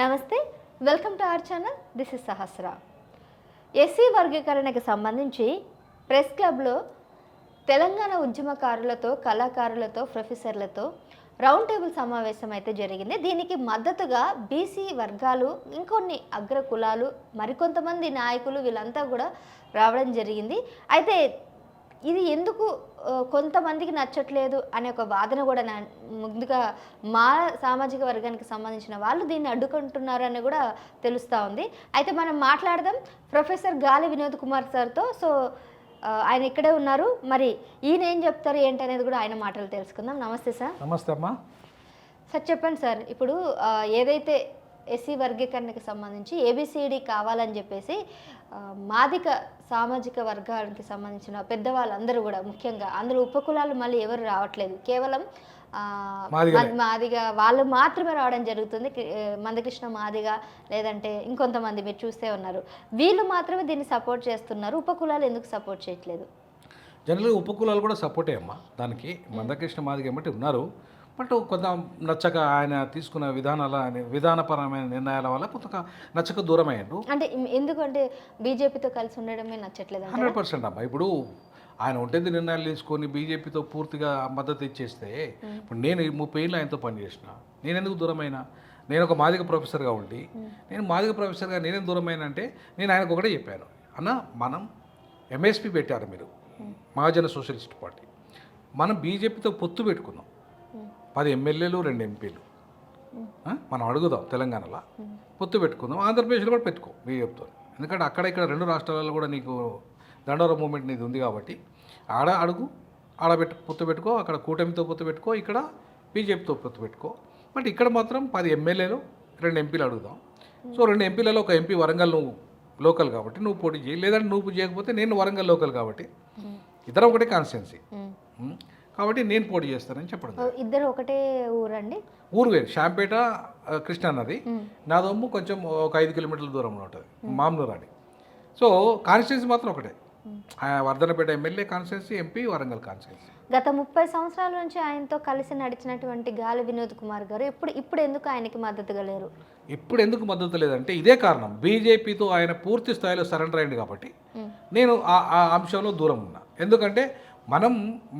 నమస్తే welcome to our channel. This is Sahasra. SC వర్గీకరణకు సంబంధించి ప్రెస్ క్లబ్లో తెలంగాణ ఉద్యమకారులతో కళాకారులతో ప్రొఫెసర్లతో రౌండ్ టేబుల్ సమావేశం అయితే జరిగింది. దీనికి మద్దతుగా బీసీ వర్గాలు ఇంకొన్ని అగ్ర కులాలు మరికొంతమంది నాయకులు వీళ్ళంతా కూడా రావడం జరిగింది. అయితే ఇది ఎందుకు కొంతమందికి నచ్చట్లేదు అనే ఒక వాదన కూడా నా ముందుగా మా సామాజిక వర్గానికి సంబంధించిన వాళ్ళు దీన్ని అడ్డుకుంటున్నారని కూడా తెలుస్తూ ఉంది. అయితే మనం మాట్లాడదాం ప్రొఫెసర్ గాలి వినోద్ కుమార్ సార్తో. సో ఆయన ఇక్కడే ఉన్నారు. మరి ఈయన ఏం చెప్తారు ఏంటి అనేది కూడా ఆయన మాటలు తెలుసుకుందాం. నమస్తే సార్. నమస్తే అమ్మా. సార్ చెప్పండి సార్. ఇప్పుడు ఏదైతే ఎస్సీ వర్గీకరణకి సంబంధించి ఏబిసిడి కావాలని చెప్పేసి మాదిక సామాజిక వర్గానికి సంబంధించిన పెద్దవాళ్ళందరూ కూడా ముఖ్యంగా అందులో ఉపకులాలు మళ్ళీ ఎవరు రావట్లేదు. కేవలం మాదిగా వాళ్ళు మాత్రమే రావడం జరుగుతుంది. మందకృష్ణ మాదిగా లేదంటే ఇంకొంతమంది మీరు చూస్తే ఉన్నారు. వీళ్ళు మాత్రమే దీన్ని సపోర్ట్ చేస్తున్నారు. ఉపకులాలు ఎందుకు సపోర్ట్ చేయట్లేదు? జనరల్గా ఉపకులాలు కూడా సపోర్టే అమ్మా. దానికి మందకృష్ణ మాదిగ ఏమంటే ఉన్నారు. బట్ కొంత నచ్చక ఆయన తీసుకున్న విధానాల విధానపరమైన నిర్ణయాల వల్ల కొంత నచ్చక దూరం అయ్యాడు అంటే ఎందుకంటే బీజేపీతో కలిసి ఉండడమే నచ్చట్లేదు హండ్రెడ్ పర్సెంట్ అమ్మా ఇప్పుడు ఆయన ఒంటెది నిర్ణయాలు తీసుకొని బీజేపీతో పూర్తిగా మద్దతు ఇచ్చేస్తే ఇప్పుడు నేను ముప్పై ఏళ్ళు ఆయనతో పనిచేసిన నేను ఎందుకు దూరమైనా? నేను ఒక మాదిక ప్రొఫెసర్గా ఉండి నేను మాదిక ప్రొఫెసర్గా నేనేం దూరమైన అంటే నేను ఆయనకు ఒకటే చెప్పాను. అన్న మనం ఎంఎస్పి పెట్టారు మీరు మహాజన సోషలిస్ట్ పార్టీ. మనం బీజేపీతో పొత్తు పెట్టుకుందాం పది ఎమ్మెల్యేలు రెండు ఎంపీలు? మనం అడుగుదాం తెలంగాణలో. పొత్తు పెట్టుకుందాం. ఆంధ్రప్రదేశ్లో కూడా పెట్టుకో బీజేపీతో ఎందుకంటే అక్కడ ఇక్కడ రెండు రాష్ట్రాలలో కూడా నీకు దండోర మూమెంట్ నీది ఉంది కాబట్టి ఆడ అడుగు ఆడ పెట్టు పొత్తు పెట్టుకో అక్కడ కూటమితో పొత్తు పెట్టుకో ఇక్కడ బీజేపీతో పొత్తు పెట్టుకో. బట్ ఇక్కడ మాత్రం పది ఎమ్మెల్యేలు రెండు ఎంపీలు అడుగుదాం. సో రెండు ఎంపీలలో ఒక ఎంపీ వరంగల్ నువ్వు లోకల్ కాబట్టి నువ్వు పోటీ చేయి. లేదంటే నువ్వు చేయకపోతే నేను వరంగల్ లోకల్ కాబట్టి. ఇద్దరం ఒకటే కాన్స్టిట్యున్సీ. కాబట్టి నేను పోటీ చేస్తానని చెప్పడం ఇద్దరు ఒకటే ఊరండి? ఊరు వేరు. శాంపేట కృష్ణా నది నాదొమ్ము కొంచెం ఒక ఐదు కిలోమీటర్ల దూరంలో ఉంటుంది. మామూలు అని సో కాన్స్టిట్యున్సీ మాత్రం ఒకటే. Wardhannapet MLA constituency MP Warangal constituency. గత ముప్పై సంవత్సరాల నుంచి ఆయనతో కలిసి నడిచినటువంటి గాలి వినోద్ కుమార్ గారు ఇప్పుడు ఇప్పుడు ఎందుకు ఆయనకి మద్దతుగా లేరు? ఇప్పుడు ఎందుకు మద్దతు లేదంటే ఇదే కారణం. బీజేపీతో ఆయన పూర్తి స్థాయిలో సరెండర్ అయింది కాబట్టి. నేను ఆ ఆ అంశంలో దూరం ఉన్నా. ఎందుకంటే మనం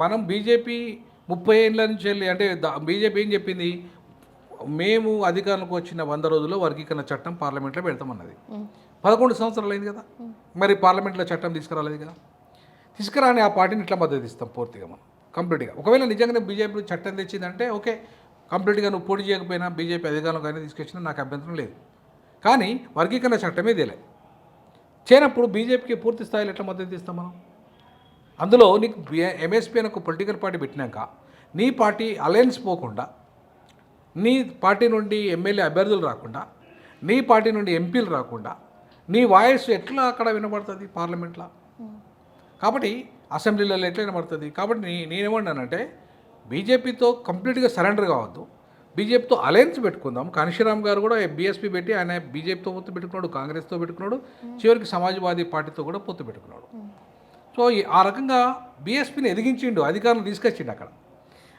మనం బీజేపీ ముప్పై ఏళ్ళ నుంచి వెళ్ళి అంటే బీజేపీ ఏం చెప్పింది? మేము అధికారంలోకి వచ్చిన వంద రోజుల్లో వర్గీకరణ చట్టం పార్లమెంట్లో పెడతామన్నది. పదకొండు సంవత్సరాలు అయింది కదా. మరి పార్లమెంట్లో చట్టం తీసుకురాలేదు కదా. తీసుకురాని ఆ పార్టీని ఇట్లా మద్దతు ఇస్తాం పూర్తిగా మనం కంప్లీట్గా. ఒకవేళ నిజంగానే బీజేపీ చట్టం తెచ్చిందంటే ఓకే కంప్లీట్గా నువ్వు పోటీ చేయకపోయినా బీజేపీ అధికారంలోకి అయినా తీసుకొచ్చినా నాకు అభ్యంతరం లేదు. కానీ వర్గీకరణ చట్టమే తేలే. చేయనప్పుడు బీజేపీకి పూర్తి స్థాయిలో ఎట్లా మద్దతు ఇస్తాం మనం? అందులో నీకు ఎంఎస్పీ అని ఒక పొలిటికల్ పార్టీ పెట్టినాక నీ పార్టీ అలయన్స్ పోకుండా నీ పార్టీ నుండి ఎమ్మెల్యే అభ్యర్థులు రాకుండా నీ పార్టీ నుండి ఎంపీలు రాకుండా నీ వాయిస్ ఎట్లా అక్కడ వినబడుతుంది పార్లమెంట్లో? కాబట్టి అసెంబ్లీలలో ఎట్లా వినబడుతుంది? కాబట్టి నీ నేనేమన్నానంటే బీజేపీతో కంప్లీట్గా సరెండర్ కావద్దు. బీజేపీతో అలయన్స్ పెట్టుకుందాం. కాన్షీరామ్ గారు కూడా బీఎస్పీ పెట్టి ఆయన బీజేపీతో పొత్తు పెట్టుకున్నాడు కాంగ్రెస్తో పెట్టుకున్నాడు చివరికి సమాజ్వాదీ పార్టీతో కూడా పొత్తు పెట్టుకున్నాడు. సో ఈ- ఆ రకంగా బీఎస్పీని ఎదిగించిండు అధికారులు తీసుకొచ్చిండు అక్కడ.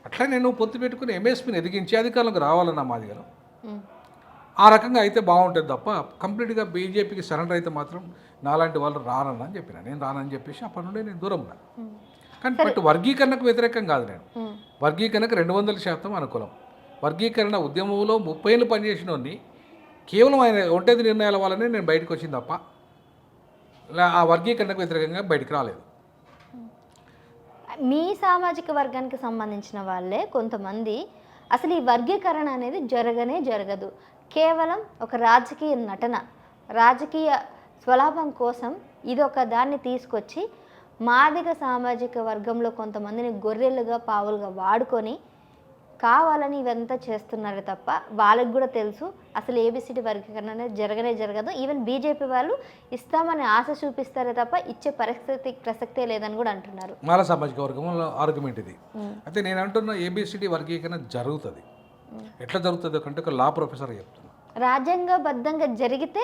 అట్లా నేను పొత్తు పెట్టుకుని ఎంఎస్పీని ఎదిగించి అధికారులకు రావాలన్న మాదిగలో. ఆ రకంగా అయితే బాగుంటుంది తప్ప కంప్లీట్గా బీజేపీకి సరెండర్ అయితే మాత్రం నాలాంటి వాళ్ళు రానని అని చెప్పిన. నేను రానని చెప్పేసి అప్పటి నుండి నేను దూరం ఉన్నా కానీ బట్ వర్గీకరణకు వ్యతిరేకం కాదు నేను. వర్గీకరణకు రెండు వందల శాతం అనుకూలం. వర్గీకరణ ఉద్యమంలో ముప్పై ఏళ్ళు పనిచేసిన కేవలం ఆయన ఒంటరి నిర్ణయాల వల్లనే నేను బయటకు వచ్చింది తప్ప ఆ వర్గీకరణకు వ్యతిరేకంగా బయటికి రాలేదు. మీ సామాజిక వర్గానికి సంబంధించిన వాళ్ళే కొంతమంది. అసలు ఈ వర్గీకరణ అనేది జరగనే జరగదు. కేవలం ఒక రాజకీయ నటన రాజకీయ స్వలాభం కోసం ఇది ఒక దాన్ని తీసుకొచ్చి మాదిగ సామాజిక వర్గంలో కొంతమందిని గొర్రెలుగా పావులుగా వాడుకొని కావాలని ఇవంతా చేస్తున్నారు తప్ప వాళ్ళకి కూడా తెలుసు. అసలు ఏబిసిడి వర్గీకరణ అనేది జరగనే జరగదు. ఈవెన్ బీజేపీ వాళ్ళు ఇస్తామని ఆశ చూపిస్తారే తప్ప ఇచ్చే పరిస్థితి ప్రసక్తే లేదని కూడా అంటున్నారు. మాల సామాజిక వర్గంలో ఆర్గ్యుమెంట్ ఇది. అయితే నేను అంటున్న ఏబిసిడి వర్గీకరణ జరుగుతుంది. ఎట్లా జరుగుతుంది కంటే ఒక లా ప్రొఫెసర్ చెప్తున్నా. రాజ్యాంగబద్ధంగా జరిగితే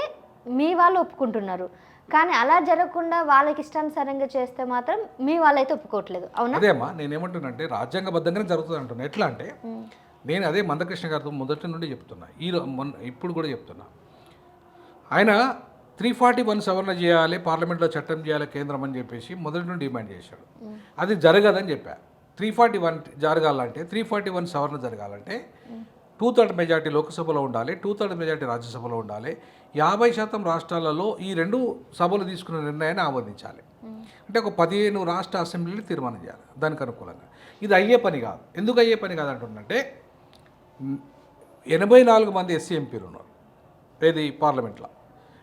మీ వాళ్ళు ఒప్పుకుంటున్నారు. కానీ అలా జరగకుండా వాళ్ళకి ఇష్టానుసారంగా చేస్తే మాత్రం మీ వాళ్ళైతే ఒప్పుకోవట్లేదు. అవునా? అదే అమ్మా నేను ఏమంటున్నానంటే రాజ్యాంగబద్ధంగానే జరుగుతుంది అంటున్నా. ఎట్లా అంటే నేను అదే మందకృష్ణ గారితో మొదటి నుండి చెప్తున్నా. ఈ మొన్న ఇప్పుడు కూడా చెప్తున్నా. ఆయన త్రీ ఫార్టీ వన్ సవరణ చేయాలి పార్లమెంట్లో చట్టం చేయాలి కేంద్రం అని చెప్పేసి మొదటి నుండి డిమాండ్ చేశాడు. అది జరగదని చెప్పా. త్రీ ఫార్టీ వన్ జరగాలంటే త్రీ ఫార్టీ వన్ సవరణ జరగాలంటే టూ థర్డ్ మెజార్టీ లోక్సభలో ఉండాలి టూ థర్డ్ మెజార్టీ రాజ్యసభలో ఉండాలి యాభై శాతం రాష్ట్రాలలో ఈ రెండు సభలు తీసుకున్న నిర్ణయాన్ని ఆమోదించాలి. అంటే ఒక పదిహేను రాష్ట్ర అసెంబ్లీలు తీర్మానం చేయాలి. దానికి అనుకూలంగా. ఇది అయ్యే పని కాదు. ఎందుకు అయ్యే పని కాదు అంటుందంటే ఎనభై నాలుగు మంది ఎస్సీ ఎంపీలు ఉన్నారు. ఏది? పార్లమెంట్లో.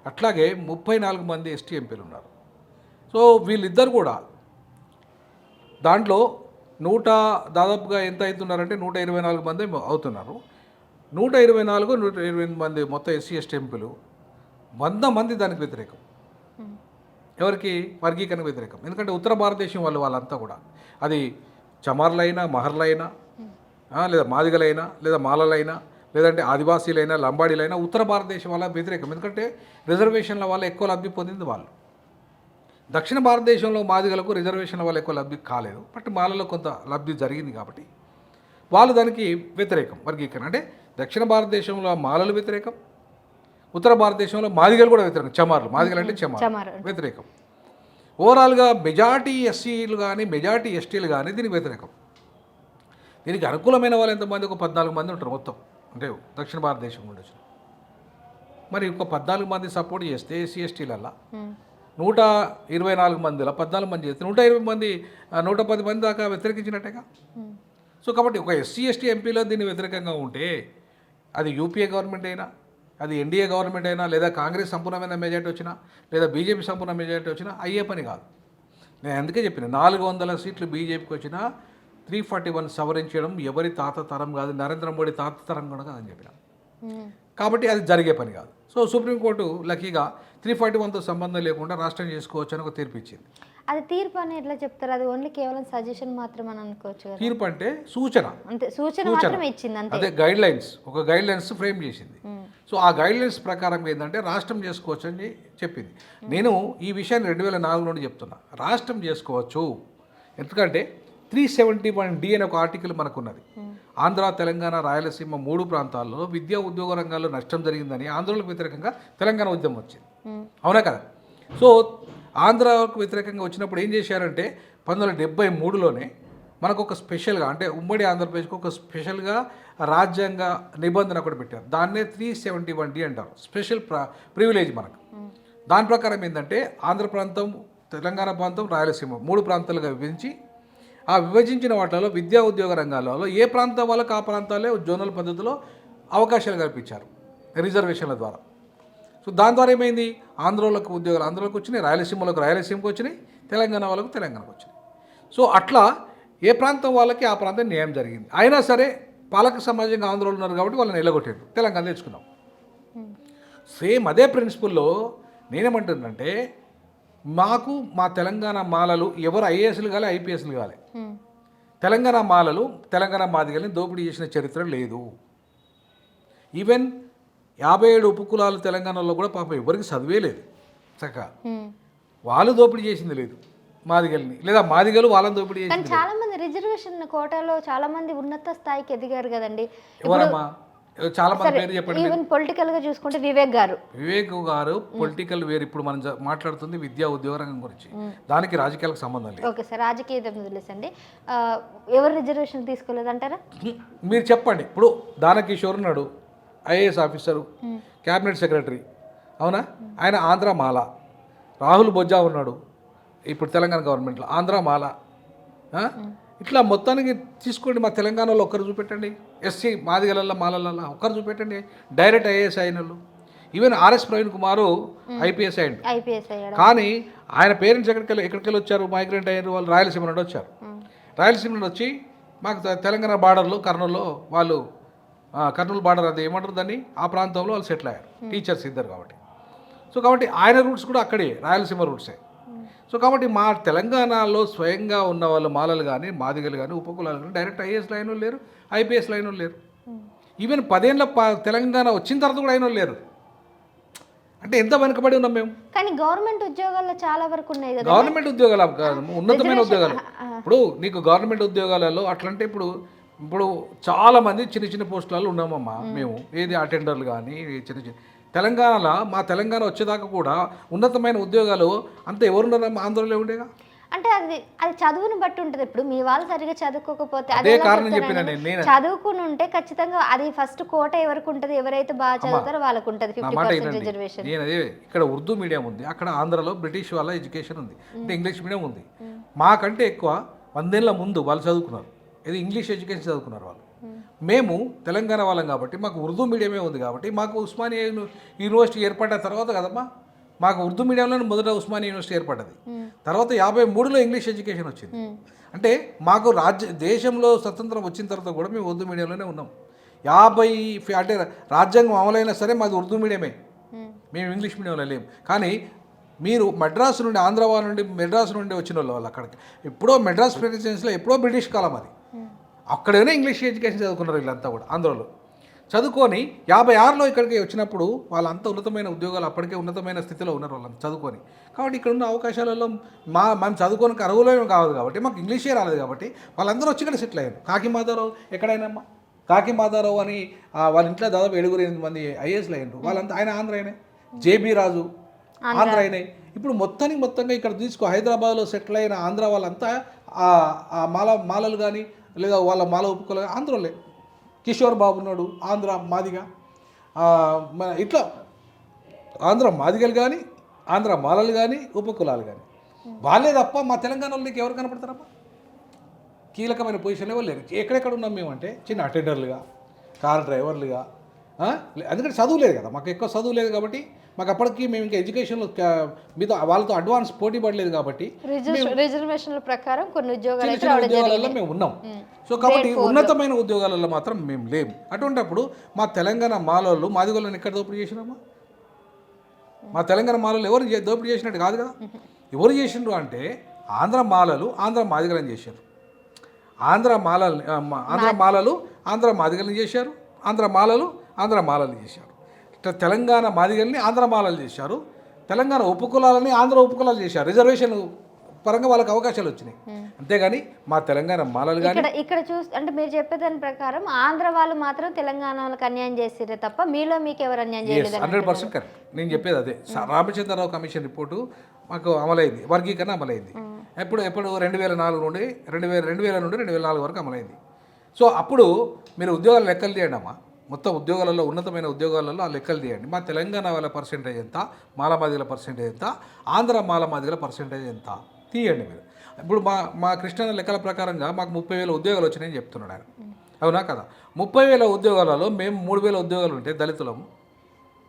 అట్లాగే ముప్పై నాలుగు మంది ఎస్టీ ఎంపీలు ఉన్నారు. సో వీళ్ళిద్దరు కూడా దాంట్లో నూట దాదాపుగా ఎంత అవుతున్నారంటే నూట ఇరవై నాలుగు మంది అవుతున్నారు. నూట ఇరవై నాలుగు నూట ఇరవై ఎనిమిది మంది మొత్తం ఎస్సీ ఎస్టీ ఎంపీలు వంద మంది దానికి వ్యతిరేకం. ఎవరికి? వర్గీకరణకు వ్యతిరేకం. ఎందుకంటే ఉత్తర భారతదేశం వాళ్ళు వాళ్ళంతా కూడా. అది చమార్లైనా మహర్లైనా లేదా మాదిగలైనా లేదా మాలలైనా లేదంటే ఆదివాసీలైనా లంబాడీలైనా ఉత్తర భారతదేశం వాళ్ళ వ్యతిరేకం. ఎందుకంటే రిజర్వేషన్ల వల్ల ఎక్కువ లబ్ధి పొందింది వాళ్ళు. దక్షిణ భారతదేశంలో మాదిగలకు రిజర్వేషన్ల వల్ల ఎక్కువ లబ్ధి కాలేదు. బట్ మాలలో కొంత లబ్ధి జరిగింది కాబట్టి. వాళ్ళు దానికి వ్యతిరేకం వర్గీకరణ. అంటే దక్షిణ భారతదేశంలో మాలలు వ్యతిరేకం ఉత్తర భారతదేశంలో మాదిగలు కూడా వ్యతిరేకం చమార్లు. మాదిగలు అంటే చమార్. వ్యతిరేకం. ఓవరాల్గా మెజార్టీ ఎస్సీలు కానీ మెజార్టీ ఎస్టీలు కానీ దీనికి వ్యతిరేకం. దీనికి అనుకూలమైన వాళ్ళు ఎంతమంది? ఒక పద్నాలుగు మంది ఉంటారు మొత్తం. అంటే దక్షిణ భారతదేశం నుండి వచ్చిన. మరి ఒక పద్నాలుగు మంది సపోర్ట్ చేస్తే ఎస్సీ ఎస్టీలల్లా? నూట ఇరవై నాలుగు మందిలో? పద్నాలుగు మంది చేస్తే నూట ఇరవై మంది నూట పది మంది దాకా వ్యతిరేకించినట్టేగా? సో కాబట్టి ఒక ఎస్సీ ఎస్టీ ఎంపీలో దీన్ని వ్యతిరేకంగా ఉంటే అది యూపీఏ గవర్నమెంట్ అయినా అది ఎన్డీఏ గవర్నమెంట్ అయినా లేదా కాంగ్రెస్ సంపూర్ణమైన మెజార్టీ వచ్చినా లేదా బీజేపీ సంపూర్ణ మెజార్టీ వచ్చినా అయ్యే పని కాదు. నేను అందుకే చెప్పిన నాలుగు వందల సీట్లు బీజేపీకి వచ్చినా త్రీ ఫార్టీ వన్ సవరించడం ఎవరి తాత తరం కాదు నరేంద్ర మోడీ తాత తరం కూడా కాదని చెప్పిన. కాబట్టి అది జరిగే పని కాదు. సో సుప్రీంకోర్టు లక్కీగా త్రీ ఫార్టీ వన్తో సంబంధం లేకుండా రాష్ట్రం చేసుకోవచ్చు అని ఒక తీర్పు ఇచ్చింది. అది తీర్పు అని ఎట్లా చెప్తారు? అది ఓన్లీ కేవలం సజెషన్ మాత్రం అని అనుకోవచ్చు కదా. తీర్పు అంటే సూచన. అంతే సూచన మాత్రం ఇచ్చింది అంతే. అదే గైడ్ లైన్స్ ఒక గైడ్ లైన్స్ ఫ్రేమ్ చేసింది సో ఆ గైడ్ లైన్స్ ప్రకారం ఏంటంటే రాష్ట్రం చేసుకోవచ్చు అని చెప్పింది. నేను ఈ విషయాన్ని రెండు వేల నాలుగు నుండి చెప్తున్నా. రాష్ట్రం చేసుకోవచ్చు. ఎందుకంటే త్రీ సెవెంటీ వన్ డి అనే ఒక ఆర్టికల్ మనకున్నది. ఆంధ్ర తెలంగాణ రాయలసీమ మూడు ప్రాంతాల్లో విద్యా ఉద్యోగ రంగాల్లో నష్టం జరిగిందని ఆంధ్రులకు వ్యతిరేకంగా తెలంగాణ ఉద్యమం వచ్చింది. అవునా కదా? సో ఆంధ్రాకు వ్యతిరేకంగా వచ్చినప్పుడు ఏం చేశారంటే పంతొమ్మిది వందల డెబ్బై మూడులోనే మనకు ఒక స్పెషల్గా అంటే ఉమ్మడి ఆంధ్రప్రదేశ్కి ఒక స్పెషల్గా రాజ్యాంగ నిబంధన ఒకటి పెట్టారు. దాన్నే త్రీ సెవెంటీ వన్ డి అంటారు. స్పెషల్ ప్ర ప్రివిలేజ్ మనకు. దాని ప్రకారం ఏంటంటే ఆంధ్ర ప్రాంతం తెలంగాణ ప్రాంతం రాయలసీమ మూడు ప్రాంతాలుగా విభజించి ఆ విభజించిన వాటిలో విద్యా ఉద్యోగ రంగాలలో ఏ ప్రాంతం వాళ్ళకి ఆ ప్రాంతాలే జోనల్ పద్ధతిలో అవకాశాలు కల్పించారు. రిజర్వేషన్ల ద్వారా. సో దాని ద్వారా ఏమైంది? ఆంధ్రోలకు ఉద్యోగాలు ఆంధ్రోలకు వచ్చినాయి రాయలసీమలకు రాయలసీమకు వచ్చినాయి తెలంగాణ వాళ్ళకు తెలంగాణకు వచ్చినాయి. సో అట్లా ఏ ప్రాంతం వాళ్ళకి ఆ ప్రాంతం న్యాయం జరిగింది. అయినా సరే పాలక సమాజంగా ఆంధ్రోలు ఉన్నారు కాబట్టి వాళ్ళని నిలగొట్టారు తెలంగాణ తెచ్చుకున్నాం సేమ్ అదే ప్రిన్సిపల్లో నేనేమంటున్నానంటే మాకు మా తెలంగాణ మాలలు ఎవరు ఐఏఎస్లు కాలే ఐపీఎస్లు కాలే. తెలంగాణ మాలలు తెలంగాణ మాదిగల్ని దోపిడీ చేసిన చరిత్ర లేదు. ఈవెన్ యాభై ఏడు ఉపకులాలు తెలంగాణలో కూడా పాపం ఎవరికి చదివే లేదు. చక్కగా. వాళ్ళు దోపిడీ చేసింది లేదు మాదిగల్ని. లేదా మాదిగలు వాళ్ళని దోపిడీ చేసింది చాలా మంది రిజర్వేషన్ కోటాలో చాలా మంది ఉన్నత స్థాయికి ఎదిగారు కదండి. ఎవరమ్మా? చాలా మంది పేరు చెప్పండి. ఈవెన్ పొలిటికల్గా చూసుకుంటే వివేక్ గారు. వివేక్ గారు పొలిటికల్ వేరు. ఇప్పుడు మనం మాట్లాడుతుంది విద్యా ఉద్యోగ రంగం గురించి. దానికి రాజకీయాలకు సంబంధం లేదు. ఓకే సార్ రాజకీయ వదిలేసండి. ఎవరు రిజర్వేషన్ తీసుకోలేదంటారా మీరు చెప్పండి. ఇప్పుడు దానకిషోర్ ఉన్నాడు. IAS officer cabinet secretary. అవునా? ఆయన ఆంధ్ర మాల. రాహుల్ బొజ్జా ఉన్నాడు ఇప్పుడు తెలంగాణ గవర్నమెంట్లో. ఆంధ్ర మాల? ఇట్లా మొత్తానికి తీసుకోండి మా తెలంగాణలో ఒక్కరు చూపెట్టండి. ఎస్సీ మాదిగలల్లో మాలలల్లో ఒక్కరు చూపెట్టండి. డైరెక్ట్ ఐఏఎస్ అయిన వాళ్ళు. Even RS Praveen Kumar IPS అయ్యండి. కానీ ఆయన పేరెంట్స్ ఎక్కడికి ఎక్కడికి వచ్చారు? మైగ్రెంట్ అయ్యారు వాళ్ళు. రాయలసీమ నుండి వచ్చారు. రాయలసీమ నుండి వచ్చి మాకు తెలంగాణ బార్డర్లో కర్నూలులో వాళ్ళు కర్నూలు బార్డర్ అది ఏమంటారు దాన్ని? ఆ ప్రాంతంలో వాళ్ళు సెటిల్ అయ్యారు. టీచర్స్ ఇద్దరు కాబట్టి. సో కాబట్టి ఆయన రూట్స్ కూడా అక్కడే రాయలసీమ రూట్సే సో కాబట్టి మా తెలంగాణలో స్వయంగా ఉన్న వాళ్ళు మాలలు కానీ మాదిగలు కానీ ఉపకులాలు కానీ డైరెక్ట్ ఐఏఎస్ లైన్ లేరు ఐపీఎస్ లైన్ లేరు. ఈవెన్ పదేళ్ళ ప- తెలంగాణ వచ్చిన తర్వాత కూడా అయిన లేరు. అంటే ఎంత వెనుకబడి ఉన్నాం మేము? కానీ గవర్నమెంట్ ఉద్యోగాల్లో చాలా వరకు ఉన్నాయి కదా. గవర్నమెంట్ ఉద్యోగాలు ఉన్నతమైన ఉద్యోగాలు. ఇప్పుడు నీకు గవర్నమెంట్ ఉద్యోగాలలో అట్లంటే ఇప్పుడు ఇప్పుడు చాలా మంది చిన్న చిన్న పోస్టులలో ఉన్నామమ్మా మేము. ఏది అటెండర్లు కానీ చిన్న చిన్న. తెలంగాణలో మా తెలంగాణ వచ్చేదాకా కూడా ఉన్నతమైన ఉద్యోగాలు అంత ఎవరున్నారమ్మా ఆంధ్రలో ఉండేగా? అంటే అది అది చదువుని బట్టి ఉంటుంది. ఇప్పుడు మీ వాళ్ళు సరిగా చదువుకోకపోతే అదే కారణం చెప్పిన చదువుకుని ఉంటే ఖచ్చితంగా అది ఫస్ట్ కోట ఎవరికి ఉంటుంది ఎవరైతే బాగా చదువుతారో వాళ్ళకు ఉంటుంది ఫిఫ్టీ పర్సెంట్ రిజర్వేషన్ నేను అదే ఇక్కడ ఉర్దూ మీడియం ఉంది అక్కడ ఆంధ్రలో బ్రిటిష్ వాళ్ళ ఎడ్యుకేషన్ ఉంది అంటే ఇంగ్లీష్ మీడియం ఉంది. మాకంటే ఎక్కువ వందేళ్ళ ముందు వాళ్ళు చదువుకున్నారు. ఇది ఇంగ్లీష్ ఎడ్యుకేషన్ చదువుకున్నారు వాళ్ళు. మేము తెలంగాణ వాళ్ళం కాబట్టి మాకు ఉర్దూ మీడియమే ఉంది కాబట్టి మాకు ఉస్మానియా యూనివర్సిటీ ఏర్పడిన తర్వాత కదమ్మా మాకు ఉర్దూ మీడియంలోనే మొదట ఉస్మానియా యూనివర్సిటీ ఏర్పడ్డది. తర్వాత యాభై మూడులో ఇంగ్లీష్ ఎడ్యుకేషన్ వచ్చింది. అంటే మాకు రాజ్య దేశంలో స్వతంత్రం వచ్చిన తర్వాత కూడా మేము ఉర్దూ మీడియంలోనే ఉన్నాం. యాభై అంటే రాజ్యాంగం అమలైనా సరే మాది ఉర్దూ మీడియమే. మేము ఇంగ్లీష్ మీడియంలో లేము కానీ మీరు మద్రాసు నుండి ఆంధ్ర వాళ్ళ నుండి మెడ్రాస్ నుండి వచ్చిన వాళ్ళు వాళ్ళు అక్కడికి. ఎప్పుడో మెడ్రాస్ ప్రెసిడెన్సీలో ఎప్పుడో బ్రిటిష్ కాలం అది. అక్కడనే ఇంగ్లీష్ ఎడ్యుకేషన్ చదువుకున్నారు వీళ్ళంతా కూడా ఆంధ్రలో. చదువుకొని యాభై ఆరులో ఇక్కడికి వచ్చినప్పుడు వాళ్ళంతా ఉన్నతమైన ఉద్యోగాలు అప్పటికే ఉన్నతమైన స్థితిలో ఉన్నారు వాళ్ళంతా చదువుకొని. కాబట్టి ఇక్కడ ఉన్న అవకాశాలలో మా మనం చదువుకోనికి అర్హులేమీ కాదు కాబట్టి మాకు ఇంగ్లీషే రాలేదు కాబట్టి వాళ్ళందరూ వచ్చి ఇక్కడ సెటిల్ అయ్యారు. కాకి మాధవరావు ఎక్కడైనా కాకి మాధవరావు అని వాళ్ళ ఇంట్లో దాదాపు ఏడుగురు ఎనిమిది మంది ఐఏఎస్లు అయ్యారు వాళ్ళంతా ఆయన ఆంధ్ర అయినాయి జేబీ రాజు ఆంధ్ర. అయినాయి ఇప్పుడు మొత్తానికి మొత్తంగా ఇక్కడ తీసుకో హైదరాబాద్లో సెటిల్ అయిన ఆంధ్ర వాళ్ళంతా మాల మాలలు కానీ లేదా వాళ్ళ మాల ఉపకులు ఆంధ్రలే. కిషోర్ బాబు ఉన్నాడు ఆంధ్ర మాదిగా. మన ఇట్లా ఆంధ్ర మాదిగలు కానీ ఆంధ్ర మాలలు కానీ ఉపకులాలు కానీ వాళ్ళే తప్ప మా తెలంగాణ వాళ్ళకి ఎవరు కనపడతారమ్మా? కీలకమైన పొజిషన్లో లేరు. ఎక్కడెక్కడ ఉన్నాం మేము అంటే చిన్న అటెండర్లుగా కార్ డ్రైవర్లుగా ఎందుకంటే చదువు లేదు కదా మాకు ఎక్కువ చదువు లేదు కాబట్టి మాకు అప్పటికి మేము ఇంకా ఎడ్యుకేషన్లో మీతో వాళ్ళతో అడ్వాన్స్ పోటీ పడలేదు కాబట్టి రిజర్వేషన్ల ప్రకారం కొన్ని ఉద్యోగాలలో మేము ఉన్నాం. సో కాబట్టి ఉన్నతమైన ఉద్యోగాలలో మాత్రం మేము లేము అటువంటప్పుడు మా తెలంగాణ మాలోళ్ళు మాదిగోళ్ళని ఎక్కడ దోపిడీ చేసినామా మా తెలంగాణ మాలలు ఎవరు దోపిడీ చేసినట్టు కాదు కదా? ఎవరు చేసిండ్రు అంటే ఆంధ్ర మాలలు ఆంధ్ర మాదిగలని చేశారు. ఆంధ్ర మాలలు ఆంధ్ర మాలలు ఆంధ్ర మాదిగలని చేశారు. ఆంధ్ర మాలలు ఆంధ్ర మాలలు చేశారు. ఇట్లా తెలంగాణ మాదిగల్ని ఆంధ్ర మాలలు చేశారు. తెలంగాణ ఉపకులాలని ఆంధ్ర ఉపకులాలు చేశారు. రిజర్వేషన్ పరంగా వాళ్ళకి అవకాశాలు వచ్చినాయి. అంతేగాని మా తెలంగాణ మాలలు కానీ ఇక్కడ ఇక్కడ చూస్ అంటే మీరు చెప్పేదాని ప్రకారం ఆంధ్ర వాళ్ళు మాత్రం తెలంగాణ వాళ్ళకి అన్యాయం చేసిరే తప్ప మీలో మీకు ఎవరు అన్యాయం చేయలేదు హండ్రెడ్ పర్సెంట్ కరెక్ట్ నేను చెప్పేది అదే. రామచంద్రరావు కమిషన్ రిపోర్టు మాకు అమలైంది. వర్గీకరణ అమలైంది. ఎప్పుడు ఎప్పుడు రెండు వేల నాలుగు నుండి రెండు వేల రెండు వేల నుండి రెండు వేల నాలుగు వరకు అమలైంది. సో అప్పుడు మీరు ఉద్యోగాల లెక్కలు తీయండి అమ్మా మొత్తం ఉద్యోగాలలో ఉన్నతమైన ఉద్యోగాలలో ఆ లెక్కలు తీయండి. మా తెలంగాణ వాళ్ళ పర్సెంటేజ్ ఎంత? మాలమాదిగల పర్సెంటేజ్ ఎంత? ఆంధ్ర మాలమాదిగల పర్సెంటేజ్ ఎంత? తీయండి మీరు. ఇప్పుడు మా మా కృష్ణ లెక్కల ప్రకారంగా మాకు ముప్పై వేల ఉద్యోగాలు వచ్చినాయని చెప్తున్నాడు ఆయన. అవునా కదా? ముప్పై వేల ఉద్యోగాలలో మేము మూడు వేల ఉద్యోగాలు ఉంటే దళితులము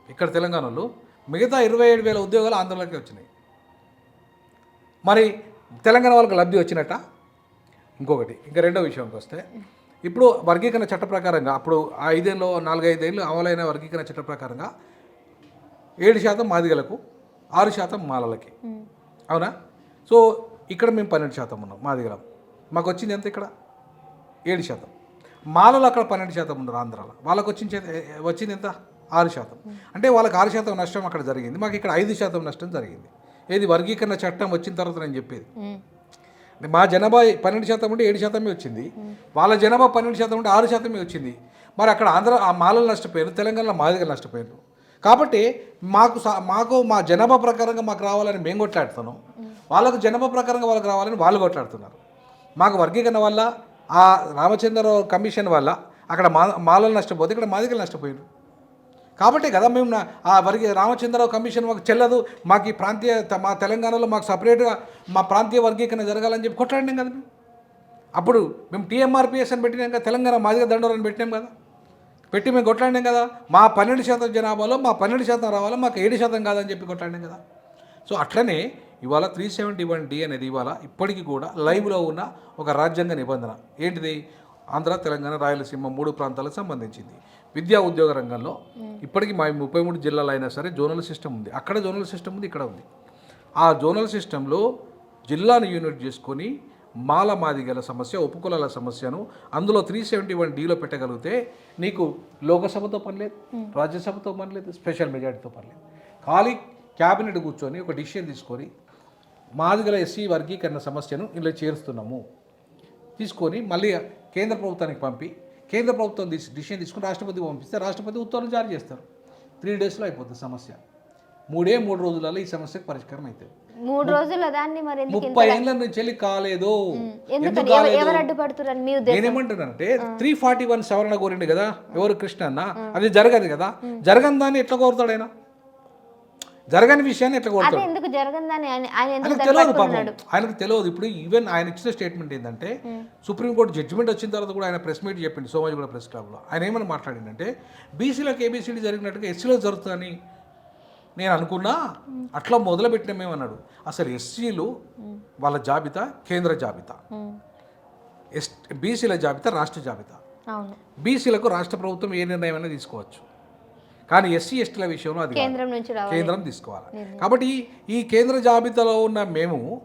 ఇక్కడ తెలంగాణలో మిగతా ఇరవై ఏడు వేల ఉద్యోగాలు ఆంధ్రలోకి వచ్చినాయి. మరి తెలంగాణ వాళ్ళకి లబ్ధి వచ్చినట్ట? ఇంకొకటి ఇంకా రెండో విషయంకి వస్తే ఇప్పుడు వర్గీకరణ చట్ట ప్రకారంగా అప్పుడు ఆ ఐదేళ్ళు నాలుగైదేళ్ళు అమలైన వర్గీకరణ చట్ట ప్రకారంగా ఏడు శాతం మాదిగలకు ఆరు శాతం మాలలకి. అవునా? సో ఇక్కడ మేము పన్నెండు శాతం ఉన్నాం మాదిగలం. మాకు వచ్చింది ఎంత ఇక్కడ? ఏడు శాతం. మాలలు అక్కడ పన్నెండు శాతం ఉన్నారు ఆంధ్రాలో. వాళ్ళకి వచ్చింది వచ్చింది ఎంత? ఆరు శాతం. అంటే వాళ్ళకి ఆరు శాతం నష్టం అక్కడ జరిగింది. మాకు ఇక్కడ ఐదు శాతం నష్టం జరిగింది. ఏది వర్గీకరణ చట్టం వచ్చిన తర్వాత నేను చెప్పేది. మా జనాభా పన్నెండు శాతం ఉంటే ఏడు శాతమే వచ్చింది. వాళ్ళ జనాభా పన్నెండు శాతం ఉంటే ఆరు శాతమే వచ్చింది. మరి అక్కడ ఆంధ్ర ఆ మాలలు నష్టపోయారు తెలంగాణలో మాదిగలు నష్టపోయారు. కాబట్టి మాకు మాకు మా జనాభా ప్రకారంగా మాకు రావాలని మేము కొట్లాడుతున్నాం. వాళ్ళకు జనాభా ప్రకారంగా వాళ్ళకి రావాలని వాళ్ళు కొట్లాడుతున్నారు. మాకు వర్గీకరణ వల్ల ఆ రామచంద్రరావు కమిషన్ వల్ల అక్కడ మా మాలలు నష్టపోతే ఇక్కడ మాదిగలు నష్టపోయారు. కాబట్టి కదా మేము ఆ వర్గీ రామచంద్రరావు కమిషన్ మాకు చెల్లదు మాకు ఈ ప్రాంతీయ మా తెలంగాణలో మాకు సపరేట్గా మా ప్రాంతీయ వర్గీకరణ జరగాలని చెప్పి కొట్లాడినాం కదా మేము. అప్పుడు మేము టీఎంఆర్పిఎస్ అని పెట్టినాం కదా తెలంగాణ మాదిగా దండోరని అని పెట్టినాం కదా. పెట్టి మేము కొట్లాడినాం కదా మా పన్నెండు శాతం జనాభాలో మా పన్నెండు శాతం రావాలో మాకు ఏడు శాతం కాదని చెప్పి కొట్లాడినాం కదా. సో అట్లనే ఇవాళ త్రీ సెవెంటీ వన్ డి అనేది ఇవాళ ఇప్పటికీ కూడా లైవ్లో ఉన్న ఒక రాజ్యాంగ నిబంధన. ఏంటిది? ఆంధ్ర తెలంగాణ రాయలసీమ మూడు ప్రాంతాలకు సంబంధించింది. విద్యా ఉద్యోగ రంగంలో ఇప్పటికీ మా ముప్పై మూడు జిల్లాలు అయినా సరే జోనల్ సిస్టమ్ ఉంది. అక్కడ జోనల్ సిస్టమ్ ఉంది ఇక్కడ ఉంది. ఆ జోనల్ సిస్టంలో జిల్లాను యూనిట్ చేసుకొని మాల మాదిగల సమస్య ఉపకులాల సమస్యను అందులో త్రీ సెవెంటీ వన్ డీలో పెట్టగలిగితే నీకు లోకసభతో పని లేదు రాజ్యసభతో పని లేదు స్పెషల్ మెజారిటీతో పని లేదు. ఖాళీ క్యాబినెట్ కూర్చొని ఒక డిసిషన్ తీసుకొని మాదిగల ఎస్సీ వర్గీకరణ సమస్యను ఇలా చేరుస్తున్నాము. తీసుకొని మళ్ళీ కేంద్ర ప్రభుత్వానికి పంపి కేంద్ర ప్రభుత్వం తీసి డిసిషన్ తీసుకుని రాష్ట్రపతికి పంపిస్తే రాష్ట్రపతి ఉత్తర్వులు జారీ చేస్తారు. త్రీ డేస్లో అయిపోతుంది సమస్య. మూడే మూడు రోజులలో ఈ సమస్యకు పరిష్కారం అవుతుంది మూడు రోజుల దాన్ని మరి ముప్పై ఏళ్ళ నుంచి వెళ్ళి కాలేదు. నేనేమంటానంటే త్రీ ఫార్టీ వన్ సవరణ కోరిండు కదా ఎవరు కృష్ణ అన్న అది జరగదు కదా. జరగని దాన్ని ఎట్లా కోరుతాడు ఆయన? జరగని విషయాన్ని ఎట్లా కోరుతాడు ఎందుకు జరగదని ఆయనకు తెలియదు పాపం. ఆయనకు తెలియదు. ఇప్పుడు ఈవెన్ ఆయన ఇచ్చిన స్టేట్మెంట్ ఏంటంటే సుప్రీంకోర్టు జడ్జిమెంట్ వచ్చిన తర్వాత కూడా ఆయన ప్రెస్ మీట్ చెప్పింది సోమాజిగూడ ప్రెస్ క్లబ్లో. ఆయన ఏమని మాట్లాడిందంటే బీసీలకు ఏబీసీడీ జరిగినట్టుగా ఎస్సీలో జరుగుతుందని నేను అనుకున్నా అట్లా మొదలుపెట్టిన మేము అన్నాడు. అసలు ఎస్సీలు వాళ్ళ జాబితా కేంద్ర జాబితా? ఎస్ బీసీల జాబితా రాష్ట్ర జాబితా? బీసీలకు రాష్ట్ర ప్రభుత్వం ఏ నిర్ణయం అయినా తీసుకోవచ్చు. కానీ ఎస్సీ ఎస్టీల విషయంలో అది కాదు. కేంద్రం నుంచి రావాలి. కేంద్రం తీసుకోవాలి. కాబట్టి ఈ కేంద్ర జాబితాలో ఉన్న మేము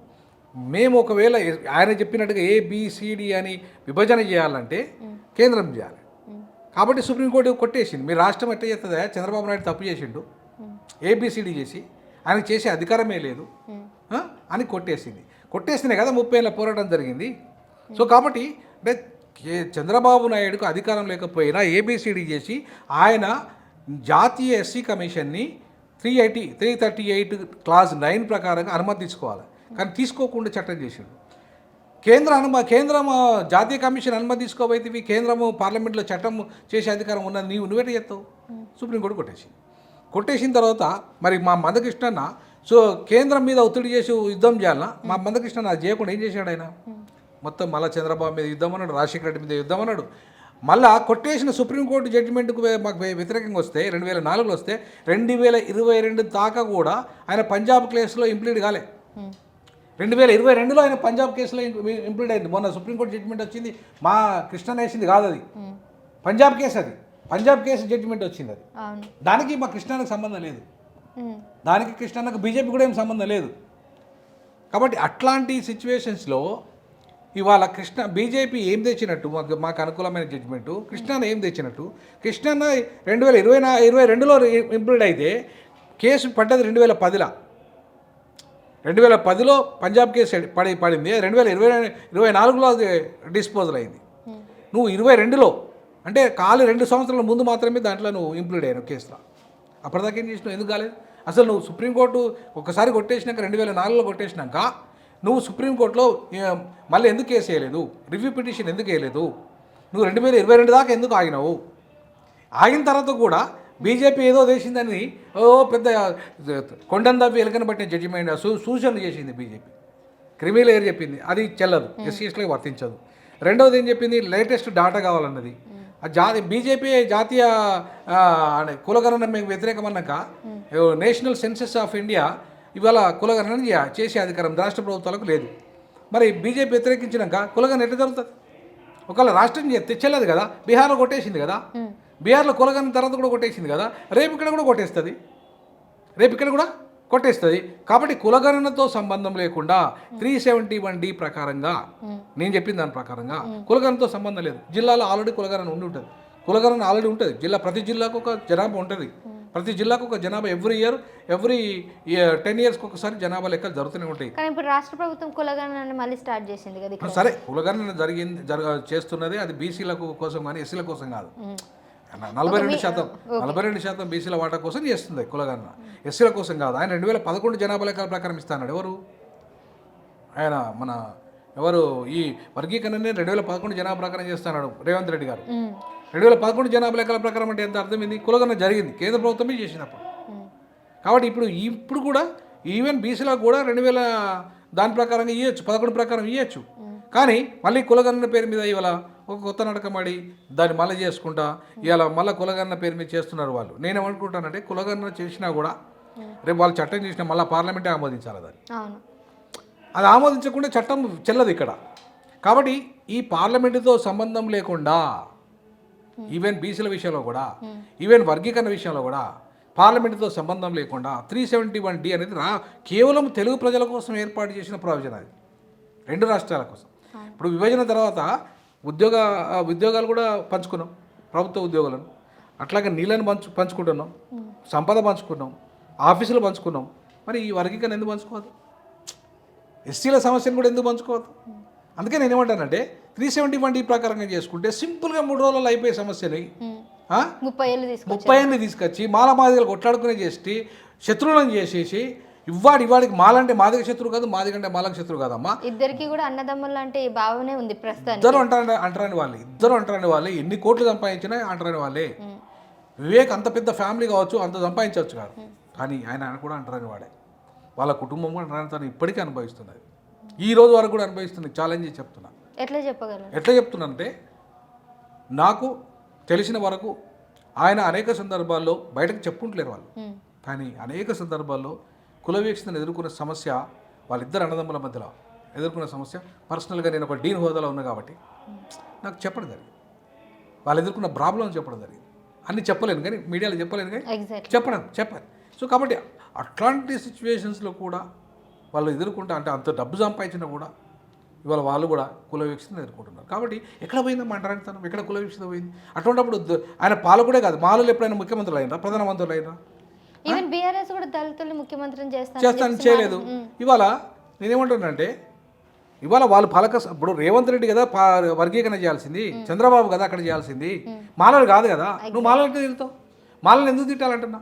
మేము ఒకవేళ ఆయన చెప్పినట్టుగా ఏ బిసిడి అని విభజన చేయాలంటే కేంద్రం చేయాలి. కాబట్టి సుప్రీంకోర్టు కొట్టేసింది. మీ రాష్ట్రం ఎట్లా చేస్తుందా? చంద్రబాబు నాయుడు తప్పు చేసిండు. ఏబిసిడి చేసి ఆయనకు చేసే అధికారమే లేదు? అని కొట్టేసింది. కొట్టేస్తేనే కదా ముప్పై ఏళ్ళ పోరాటం జరిగింది. సో కాబట్టి అంటే చంద్రబాబు నాయుడుకు అధికారం లేకపోయినా ఏబిసిడి చేసి ఆయన జాతీయ SC కమిషన్ని three eighty three thirty eight clause nine ప్రకారంగా అనుమతి తీసుకోవాలి కానీ తీసుకోకుండా చట్టం చేసిండు. కేంద్ర అనుమ కేంద్రం జాతీయ కమిషన్ అనుమతి తీసుకోబోతే కేంద్రము పార్లమెంట్లో చట్టం చేసే అధికారం ఉన్నది నీవు నువ్వెట చేస్తావు? సుప్రీంకోర్టు కొట్టేసింది. కొట్టేసిన తర్వాత మరి మా మందకృష్ణన్న సో కేంద్రం మీద ఒత్తిడి చేసి యుద్ధం చేయాలన్నా మా మందకృష్ణన్న అది చేయకుండా ఏం చేశాడు ఆయన? మొత్తం మళ్ళీ చంద్రబాబు మీద యుద్ధం అన్నాడు రాజశేఖర రెడ్డి మీద యుద్ధం అన్నాడు. మళ్ళా కొట్టేసిన సుప్రీంకోర్టు జడ్జిమెంట్కు మాకు వ్యతిరేకంగా వస్తే రెండు వేల నాలుగులో వస్తే రెండు వేల ఇరవై రెండు దాకా కూడా ఆయన పంజాబ్ కేసులో ఇంప్లీడ్ కాలే. రెండు వేల ఇరవై రెండులో ఆయన పంజాబ్ కేసులో ఇంప్లీడ్ అయింది. మొన్న సుప్రీంకోర్టు జడ్జిమెంట్ వచ్చింది. మా కృష్ణ వేసింది కాదు అది. పంజాబ్ కేసు అది. పంజాబ్ కేసు జడ్జిమెంట్ వచ్చింది అది. దానికి మా కృష్ణానికి సంబంధం లేదు. దానికి కృష్ణానికి బీజేపీ కూడా ఏం సంబంధం లేదు. కాబట్టి అట్లాంటి సిచ్యువేషన్స్లో ఇవాళ కృష్ణ బీజేపీ ఏం తెచ్చినట్టు? మాకు మాకు అనుకూలమైన జడ్జిమెంటు కృష్ణాన ఏం తెచ్చినట్టు? కృష్ణాన రెండు వేల ఇరవై నా ఇరవై రెండులో ఇంప్లీడ్ అయితే కేసు పడ్డది రెండు వేల పదిలో. రెండు వేల పదిలో పంజాబ్ కేసు పడి పడింది. రెండు వేల ఇరవై ఇరవై నాలుగులో అది డిస్పోజల్ అయింది. ఉమ్, నువ్వు ఇరవై రెండులో అంటే కాలు రెండు సంవత్సరాల ముందు మాత్రమే దాంట్లో నువ్వు ఇంప్లీడ్ అయ్యాను కేసులో. అప్పటిదాకా ఏం చేసినావు? ఎందుకు కాలేదు? అసలు నువ్వు సుప్రీంకోర్టు ఒకసారి కొట్టేసినాక రెండు వేల నాలుగులో కొట్టేసినాక నువ్వు సుప్రీంకోర్టులో మళ్ళీ ఎందుకు కేసు వేయలేదు? రివ్యూ పిటిషన్ ఎందుకు వేయలేదు? నువ్వు రెండు వేల ఇరవై రెండు దాకా ఎందుకు ఆగినావు? ఆగిన తర్వాత కూడా బీజేపీ ఏదో చేసిందని ఓ పెద్ద కొండన్ ఎలకన పట్టిన జడ్జిమెంట్ సూ సూచనలు చేసింది బీజేపీ. క్రిమి లేయర్ చెప్పింది. అది చెల్లదు ఎస్సీఎస్లకు వర్తించదు. రెండవది ఏం చెప్పింది? లేటెస్ట్ డాటా కావాలన్నది. ఆ జాతి బీజేపీ జాతీయ కులగణన మీకు వ్యతిరేకమన్నాక నేషనల్ సెన్సెస్ ఆఫ్ ఇండియా ఇవాళ కులగణన చేసే అధికారం రాష్ట్ర ప్రభుత్వాలకు లేదు. మరి బీజేపీ వ్యతిరేకించినాక కులగణన ఎట్లా జరుగుతుంది? ఒకవేళ రాష్ట్రం చేస్తే చెల్లదు కదా బీహార్లో కొట్టేసింది కదా బీహార్లో కులగన్న తర్వాత కూడా కొట్టేసింది కదా రేపు ఇక్కడ కూడా కొట్టేస్తుంది? రేపు ఇక్కడ కూడా కొట్టేస్తుంది. కాబట్టి కులగణనతో సంబంధం లేకుండా త్రీ సెవెంటీ వన్ డి ప్రకారంగా నేను చెప్పిన దాని ప్రకారంగా కులగణనతో సంబంధం లేదు. జిల్లాలో ఆల్రెడీ కులగణన ఉండి ఉంటుంది. కులగణన ఆల్రెడీ ఉంటుంది. జిల్లా ప్రతి జిల్లాకు ఒక జనాభా ఉంటుంది. ప్రతి జిల్లాకు ఒక జనాభా ఎవ్రీ ఇయర్ ఎవ్రీ టెన్ ఇయర్స్కి ఒకసారి జనాభా లెక్కలు జరుగుతూనే ఉంటాయి. కానీ ఇప్పుడు రాష్ట్ర ప్రభుత్వం కులగణన మళ్ళీ స్టార్ట్ చేసింది కదా సరే కులగణన జరిగింది జరగ చేస్తున్నది అది బీసీలకు కోసం కానీ ఎస్సీల కోసం కాదు. నలభై రెండు శాతం నలభై రెండు శాతం బీసీల వాటా కోసం చేస్తుంది కులగణన. ఎస్సీల కోసం కాదు. ఆయన రెండు వేల పదకొండు జనాభా లెక్కల ప్రకారం ఇస్తాడు ఎవరు? ఆయన మన ఎవరు? ఈ వర్గీకరణని రెండు వేల పదకొండు జనాభా ప్రకారం చేస్తున్నాడు రేవంత్ రెడ్డి గారు. రెండు వేల పదకొండు జనాభా లెక్కల ప్రకారం అంటే ఎంత అర్థమైంది? కులగణన జరిగింది. కేంద్ర ప్రభుత్వమే చేసినప్పుడు కాబట్టి ఇప్పుడు ఇప్పుడు కూడా ఈవెన్ బీసీలకు కూడా రెండు వేల దాని ప్రకారంగా ఇవ్వచ్చు పదకొండు ప్రకారం ఇవ్వచ్చు కానీ మళ్ళీ కులగణన పేరు మీద ఇవాళ ఒక కొత్త నడకమాడి దాన్ని మళ్ళీ చేసుకుంటా ఇవాళ మళ్ళీ కులగణన పేరు మీద చేస్తున్నారు వాళ్ళు. నేనేమనుకుంటానంటే కులగణన చేసినా కూడా రేపు వాళ్ళు చట్టం చేసినా మళ్ళీ పార్లమెంటే ఆమోదించాలి దాన్ని అది ఆమోదించకుండా చట్టం చెల్లదు ఇక్కడ. కాబట్టి ఈ పార్లమెంటుతో సంబంధం లేకుండా ఈవెన్ బీసీల విషయంలో కూడా ఈవెన్ వర్గీకరణ విషయంలో కూడా పార్లమెంటుతో సంబంధం లేకుండా త్రీ సెవెంటీ వన్ డి అనేది రా కేవలం తెలుగు ప్రజల కోసం ఏర్పాటు చేసిన ప్రయోజనం అది. రెండు రాష్ట్రాల కోసం. ఇప్పుడు విభజన తర్వాత ఉద్యోగ ఉద్యోగాలు కూడా పంచుకున్నాం ప్రభుత్వ ఉద్యోగాలను. అట్లాగే నీళ్ళని పంచు పంచుకుంటున్నాం సంపద పంచుకున్నాం ఆఫీసులు పంచుకున్నాం. మరి ఈ వర్గీకరణ ఎందుకు పంచుకోవద్దు? ఎస్సీల సమస్యను కూడా ఎందుకు పంచుకోవద్దు? అందుకే నేను ఏమంటానంటే త్రీ సెవెంటీ వన్ డి ప్రకారంగా చేసుకుంటే సింపుల్గా మూడు రోజుల్లో అయిపోయే సమస్యని? ముప్పై ఏళ్ళు తీసుకొచ్చారు. ముప్పై ఎనిమిది తీసుకొచ్చి మాల మాదిగలు కొట్లాడుకునే చేసి శత్రువులను చేసేసి ఇవ్వాడు ఇవాడికి మాలంటే మాదిగ శత్రువు కాదు మాదిగంటే మాలకు శత్రువు కాదమ్మా. ఇద్దరికి కూడా అన్నదమ్ములు లాంటి భావనే ఉంది ప్రస్తుతానికి. ఇద్దరు అంటారు అంటారని వాళ్ళే ఇద్దరు అంటారని వాళ్ళే ఎన్ని కోట్లు సంపాదించినా అంటారని వాళ్ళే. వివేక్ అంత పెద్ద ఫ్యామిలీ కావచ్చు అంత సంపాదించవచ్చు కాదు. కానీ ఆయన ఆయన కూడా అంటారని వాడే. వాళ్ళ కుటుంబం కూడా అంటారని తను ఇప్పటికీ అనుభవిస్తున్నది. ఈ రోజు వరకు కూడా అనుభవిస్తుంది ఛాలెంజ్ చెప్తున్నా. ఎట్లా చెప్పగలరు ఎట్లా చెప్తున్నానంటే నాకు తెలిసిన వరకు ఆయన అనేక సందర్భాల్లో బయటకు చెప్పుకుంటలేరు వాళ్ళు. కానీ అనేక సందర్భాల్లో కుల వీక్షణను ఎదుర్కొనే సమస్య వాళ్ళిద్దరు అన్నదమ్ముల మధ్యలో ఎదుర్కొనే సమస్య. పర్సనల్గా నేను ఒక డీన్ హోదాలో ఉన్నా కాబట్టి నాకు చెప్పడం జరిగింది. వాళ్ళు ఎదుర్కొన్న ప్రాబ్లం చెప్పడం జరిగింది. అన్ని చెప్పలేను కానీ మీడియాలో చెప్పలేను కానీ చెప్పడం చెప్పాలి. సో కాబట్టి అట్లాంటి సిచ్యువేషన్స్లో కూడా వాళ్ళు ఎదుర్కొంటే అంటే అంత డబ్బు సంపాదించినా కూడా ఇవాళ వాళ్ళు కూడా కుల వీక్షణ ఎదుర్కొంటున్నారు. కాబట్టి ఎక్కడ పోయిందమ్మా అంటారంటాను ఎక్కడ కుల వీక్షణ పోయింది? అటువంటిప్పుడు ఆయన పాలకుడే కాదు. మాలలు ఎప్పుడైనా ముఖ్యమంత్రులు అయినరా ప్రధానమంత్రులు అయినరా ఈవెన్ బీఆర్ఎస్ కూడా దళితుల్ని ముఖ్యమంత్రిని చేస్తాను చేస్తాను చేయలేదు. ఇవాళ నేనేమంటున్నానంటే ఇవాళ వాళ్ళు పాలక ఇప్పుడు రేవంత్ రెడ్డి కదా వర్గీకరణ చేయాల్సింది. చంద్రబాబు కదా అక్కడ చేయాల్సింది. మాలలు కాదు కదా. నువ్వు మాలలు తిరుగుతావు? మాలలు ఎందుకు తిట్టాలంటున్నా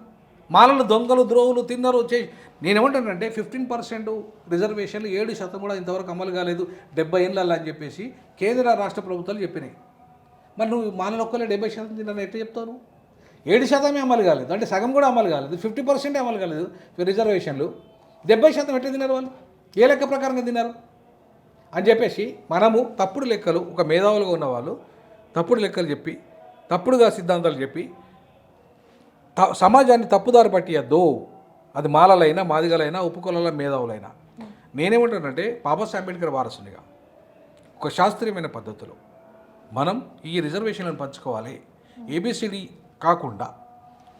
మాలను దొంగలు ద్రోవులు తిన్నారు చే నేనేమంటానంటే ఫిఫ్టీన్ పర్సెంట్ రిజర్వేషన్లు ఏడు శాతం కూడా ఇంతవరకు అమలు కాలేదు. డెబ్బై ఏళ్ళల్లో అని చెప్పేసి కేంద్ర రాష్ట్ర ప్రభుత్వాలు చెప్పినాయి. మరి నువ్వు మాలలు ఒక్కలే డెబ్బై శాతం తిన్నాను ఎట్లా చెప్తావు ఏడు శాతమే అమలు కాలేదు. అంటే సగం కూడా అమలు కాలేదు. ఫిఫ్టీ పర్సెంట్ అమలు కాలేదు రిజర్వేషన్లు. డెబ్బై శాతం ఎట్లా తిన్నారు వాళ్ళు? ఏ లెక్క ప్రకారంగా తిన్నారు? అని చెప్పేసి మనము తప్పుడు లెక్కలు ఒక మేధావులుగా ఉన్నవాళ్ళు తప్పుడు లెక్కలు చెప్పి తప్పుడుగా సిద్ధాంతాలు చెప్పి సమాజాన్ని తప్పుదారి పట్టియద్దు. అది మాలలైనా మాదిగలైనా ఉపకులాల మేధావులైనా. నేనేమంటానంటే బాబాసాహెబ్ అంబేద్కర్ వారసునిగా ఒక శాస్త్రీయమైన పద్ధతిలో మనం ఈ రిజర్వేషన్లను పంచుకోవాలి. ఏబిసిడి కాకుండా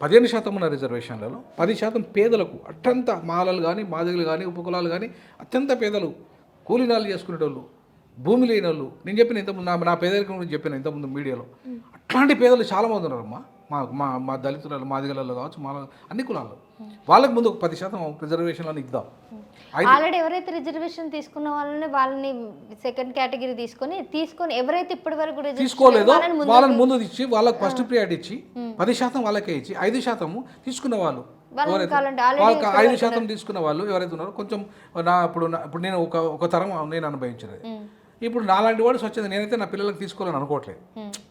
పదిహేను శాతం ఉన్న రిజర్వేషన్లలో పది శాతం పేదలకు అత్యంత మాలలు కానీ మాదిగలు కానీ ఉపకులాలు కానీ అత్యంత పేదలు కూలీనాలు చేసుకునేటోళ్ళు భూమి లేని వాళ్ళు నేను చెప్పిన ఇంతకుముందు నా నా పేదరికం గురించి చెప్పిన ఇంతకుముందు మీడియాలో. అట్లాంటి పేదలు చాలామంది ఉన్నారమ్మా. మా మా మా దళితులలో మాదిగలలో కావచ్చు మా అన్ని కులాల్లో. వాళ్ళకి ముందు ఒక పది శాతం రిజర్వేషన్లను ఇద్దాం. ఆల్రెడీ ఎవరైతే రిజర్వేషన్ తీసుకున్న వాళ్ళని వాళ్ళని సెకండ్ కేటగిరీ తీసుకొని తీసుకొని ఎవరైతే ఇప్పటి వరకు తీసుకోలేదో వాళ్ళని ముందు ఇచ్చి వాళ్ళకి ఫస్ట్ ప్రియారిటీ ఇచ్చి పది శాతం వాళ్ళకే ఇచ్చి ఐదు శాతం తీసుకున్న వాళ్ళు వాళ్ళకి ఐదు శాతం తీసుకున్న వాళ్ళు ఎవరైతే ఉన్నారో కొంచెం నా ఇప్పుడు ఇప్పుడు నేను ఒక ఒక తరం నేను అనుభవించినది. ఇప్పుడు నాలాంటి వాడు స్వచ్ఛంద నేనైతే నా పిల్లలకు తీసుకోవాలని అనుకోవట్లేదు.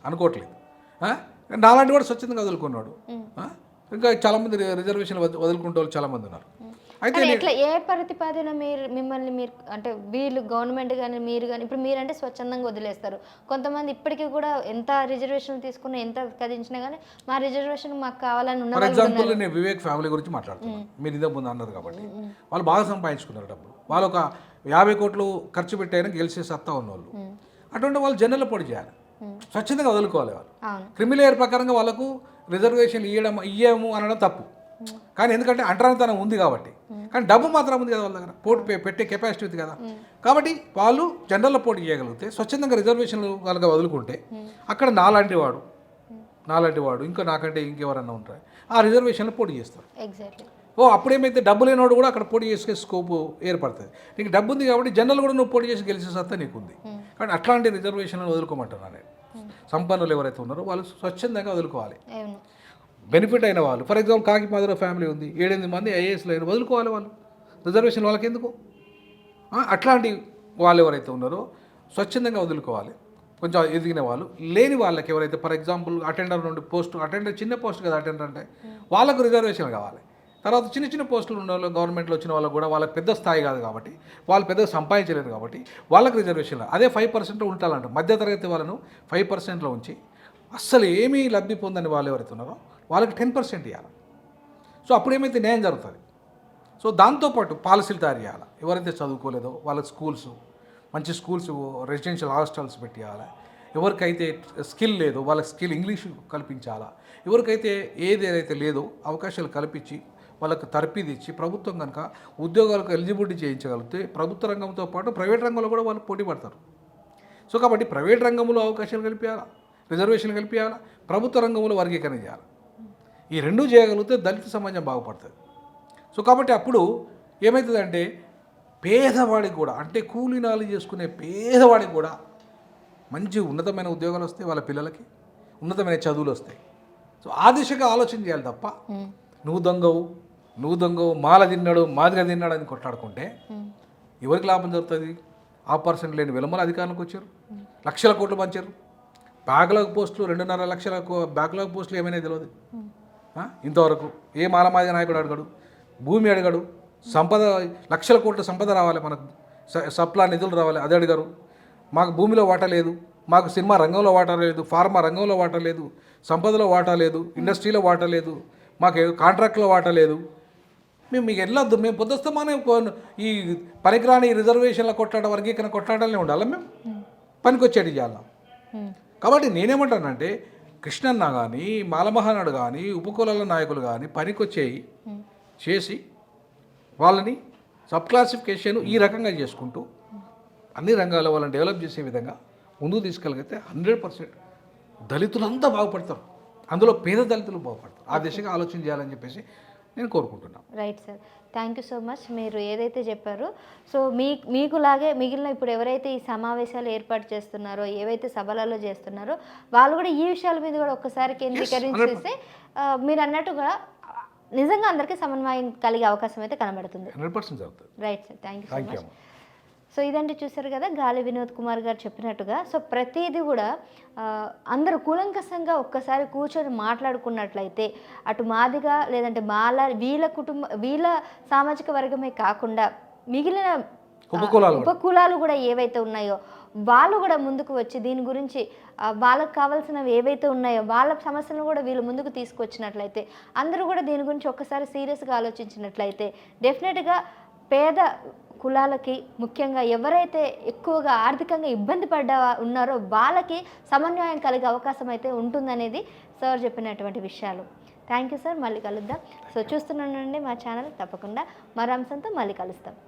అనుకోవట్లేదు? నాలాంటి వాడు స్వచ్ఛందంగా వదులుకున్నాడు? ఇంకా చాలామంది రిజర్వేషన్ వదులుకుంటే వాళ్ళు చాలామంది ఉన్నారు. అయితే ఎట్లా ఏ ప్రతిపాదన మీరు మిమ్మల్ని మీరు అంటే వీళ్ళు గవర్నమెంట్ కానీ మీరు కానీ ఇప్పుడు మీరంటే స్వచ్ఛందంగా వదిలేస్తారు. కొంతమంది ఇప్పటికీ కూడా ఎంత రిజర్వేషన్ తీసుకున్నా ఎంత కదించినా కానీ మా రిజర్వేషన్ మాకు కావాలని ఉన్న ఫర్ కూడా ఎగ్జాంపుల్ నేను వివేక్ ఫ్యామిలీ గురించి మాట్లాడుతున్నాను మీరు ఇదే ముందు అన్నారు కాబట్టి. వాళ్ళు బాగా సంపాదించుకున్నారు డబ్బులు. వాళ్ళు ఒక యాభై కోట్లు ఖర్చు పెట్టైనా గెలిచే సత్తా ఉన్నవాళ్ళు అటువంటి వాళ్ళు జనరల్ పొడి చేయాలి. స్వచ్ఛందంగా వదులుకోవాలి వాళ్ళు. క్రిమిలేయర్ ప్రకారంగా వాళ్ళకు రిజర్వేషన్ ఇవ్వడం ఇయ్యము అనడం తప్పు. కానీ ఎందుకంటే అంటరానితనం ఉంది కాబట్టి. కానీ డబ్బు మాత్రం ఉంది కదా వాళ్ళ దగ్గర. పోటీ పెట్టే కెపాసిటీ ఉంది కదా. కాబట్టి వాళ్ళు జనరల్లో పోటీ చేయగలిగితే స్వచ్ఛందంగా రిజర్వేషన్లు కనుక వదులుకుంటే అక్కడ నాలాంటి వాడు నాలాంటి వాడు ఇంకా నాకంటే ఇంకెవరన్నా ఉంటారు? ఆ రిజర్వేషన్లో పోటీ చేస్తారు. ఎగ్జాక్ట్లీ ఓ అప్పుడేమైతే డబ్బు లేనివాడు కూడా అక్కడ పోటీ చేసే స్కోప్ ఏర్పడుతుంది. నీకు డబ్బు ఉంది కాబట్టి జనరల్ కూడా నువ్వు పోటీ చేసి గెలిచే సత్తా నీకు ఉంది కానీ అట్లాంటి రిజర్వేషన్లను వదులుకోమంటున్నాను నేను. సంపన్నులు ఎవరైతే ఉన్నారో వాళ్ళు స్వచ్ఛందంగా వదులుకోవాలి. బెనిఫిట్ అయిన వాళ్ళు ఫర్ ఎగ్జాంపుల్ కాకి మాదిర ఫ్యామిలీ ఉంది ఏడెనిమిది మంది ఐఏఎస్లు అయిన వదులుకోవాలి వాళ్ళు. రిజర్వేషన్ వాళ్ళకి ఎందుకు? అట్లాంటి వాళ్ళు ఎవరైతే ఉన్నారో స్వచ్ఛందంగా వదులుకోవాలి. కొంచెం ఎదిగిన వాళ్ళు లేని వాళ్ళకి ఎవరైతే ఫర్ ఎగ్జాంపుల్ అటెండర్ నుండి పోస్ట్ అటెండర్ చిన్న పోస్ట్ కదా అటెండర్ అంటే వాళ్ళకు రిజర్వేషన్ కావాలి. తర్వాత చిన్న చిన్న పోస్టులు ఉన్న వాళ్ళు గవర్నమెంట్లో వచ్చిన వాళ్ళు కూడా వాళ్ళకి పెద్ద స్థాయి కాదు కాబట్టి వాళ్ళు పెద్ద సంపాదించలేరు కాబట్టి వాళ్ళకి రిజర్వేషన్ అదే ఫైవ్ పర్సెంట్ ఉంటాలంట మధ్యతరగతి వాళ్ళను ఫైవ్ పర్సెంట్లో ఉంచి అస్సలు ఏమీ లబ్ధి పొందని వాళ్ళు ఎవరైతే ఉన్నారో వాళ్ళకి టెన్ పర్సెంట్ ఇవ్వాలి సో అప్పుడు ఏమైతే న్యాయం జరుగుతుంది? సో దాంతోపాటు పాలసీలు తయారు చేయాలి. ఎవరైతే చదువుకోలేదో వాళ్ళకి స్కూల్స్ మంచి స్కూల్స్ రెసిడెన్షియల్ హాస్టల్స్ పెట్టేయాలి. ఎవరికైతే స్కిల్ లేదో వాళ్ళకి స్కిల్ ఇంగ్లీష్ కల్పించాలా? ఎవరికైతే ఏది ఏదైతే లేదో అవకాశాలు కల్పించి వాళ్ళకి తర్పీది ఇచ్చి ప్రభుత్వం కనుక ఉద్యోగాలకు ఎలిజిబిలిటీ చేయించగలిగితే ప్రభుత్వ రంగంతో పాటు ప్రైవేట్ రంగంలో కూడా వాళ్ళు పోటీ పడతారు. సో కాబట్టి ప్రైవేట్ రంగంలో అవకాశాలు కల్పించాలా? రిజర్వేషన్ కల్పించాలా? ప్రభుత్వ రంగంలో వర్గీకరణ చేయాలి? ఈ రెండూ చేయగలిగితే దళిత సమాజం బాగుపడుతుంది. సో కాబట్టి అప్పుడు ఏమవుతుందంటే పేదవాడికి కూడా అంటే కూలీనాలు చేసుకునే పేదవాడికి కూడా మంచి ఉన్నతమైన ఉద్యోగాలు వస్తాయి వాళ్ళ పిల్లలకి ఉన్నతమైన చదువులు వస్తాయి. సో ఆ దిశగా ఆలోచన చేయాలి తప్ప నువ్వు దొంగవు నువ్వు దొంగవు మాల తిన్నాడు మాదిగా తిన్నాడు అని కొట్లాడుకుంటే ఎవరికి లాభం జరుగుతుంది? ఆ పర్సెంట్ లేని విలమల అధికారంలోకి వచ్చారు. లక్షల కోట్లు పంచారు. బ్యాక్లాగ్ పోస్టులు రెండున్నర లక్షల బ్యాక్లాగ్ పోస్టులు ఏమైనా తెలియదు? ఇంతవరకు ఏ మాలమాదిగ నాయకుడు అడగడు. భూమి అడగడు. సంపద లక్షల కోట్ల సంపద రావాలి మనకు. సప్లా నిధులు రావాలి అది అడిగారు. మాకు భూమిలో వాటా లేదు. మాకు సినిమా రంగంలో వాటా లేదు. ఫార్మా రంగంలో వాటా లేదు. సంపదలో వాటా లేదు. ఇండస్ట్రీలో వాటా లేదు. మాకు కాంట్రాక్ట్లో వాటా లేదు. మేము మీకు వెళ్ళొద్దు మేము పొద్దుస్తమానే ఈ పనికిరాని రిజర్వేషన్ల కొట్లాడ వర్గీకరణ కొట్లాడాలనే ఉండాలి మేము? పనికొచ్చేటి చేయాలి? కాబట్టి నేనేమంటానంటే కృష్ణన్న కానీ మాలమహానాడు కానీ ఉపకులాల నాయకులు కానీ పనికొచ్చేయి. చేసి వాళ్ళని సబ్ క్లాసిఫికేషన్ ఈ రకంగా చేసుకుంటూ అన్ని రంగాల్లో వాళ్ళని డెవలప్ చేసే విధంగా ముందుకు తీసుకెళ్ళగలిగితే హండ్రెడ్ పర్సెంట్ దళితులంతా బాగుపడతారు. అందులో పేద దళితులు బాగుపడతారు. ఆ దిశగా ఆలోచన చేయాలని చెప్పేసి నేను కోరుకుంటున్నాను. Right sir thank you so much మీరు ఏదైతే చెప్పారో సో మీ మీకులాగే మిగిలిన ఇప్పుడు ఎవరైతే ఈ సమావేశాలు ఏర్పాటు చేస్తున్నారో ఏవైతే సభలలో చేస్తున్నారో వాళ్ళు కూడా ఈ విషయాల మీద కూడా ఒక్కసారి కేంద్రీకరించేస్తే మీరు అన్నట్టుగా నిజంగా అందరికీ సమన్వయం కలిగే అవకాశం అయితే కనబడుతుంది. Right sir thank you so much so ఇదంటే చూసారు కదా గాలి వినోద్ కుమార్ గారు చెప్పినట్టుగా సో ప్రతిదీ కూడా అందరూ కూలంకషంగా ఒక్కసారి కూర్చొని మాట్లాడుకున్నట్లయితే అటు మాదిగా లేదంటే మాల వీళ్ళ కుటుంబ వీళ్ళ సామాజిక వర్గమే కాకుండా మిగిలిన ఉపకులాలు కూడా. ఏవైతే ఉన్నాయో వాళ్ళు కూడా ముందుకు వచ్చి దీని గురించి వాళ్ళకి కావాల్సినవి ఏవైతే ఉన్నాయో వాళ్ళ సమస్యలను కూడా వీళ్ళు ముందుకు తీసుకొచ్చినట్లయితే అందరూ కూడా దీని గురించి ఒక్కసారి సీరియస్గా ఆలోచించినట్లయితే డెఫినెట్గా పేద కులాలకి ముఖ్యంగా ఎవరైతే ఎక్కువగా ఆర్థికంగా ఇబ్బంది పడ్డ ఉన్నారో వాళ్ళకి సమన్వయం కలిగే అవకాశం అయితే ఉంటుందనేది సార్ చెప్పినటువంటి విషయాలు. థ్యాంక్ యూ సార్ మళ్ళీ కలుద్దాం. సో చూస్తున్నానండి మా ఛానల్ తప్పకుండా. మరో అంశంతో మళ్ళీ కలుస్తాం.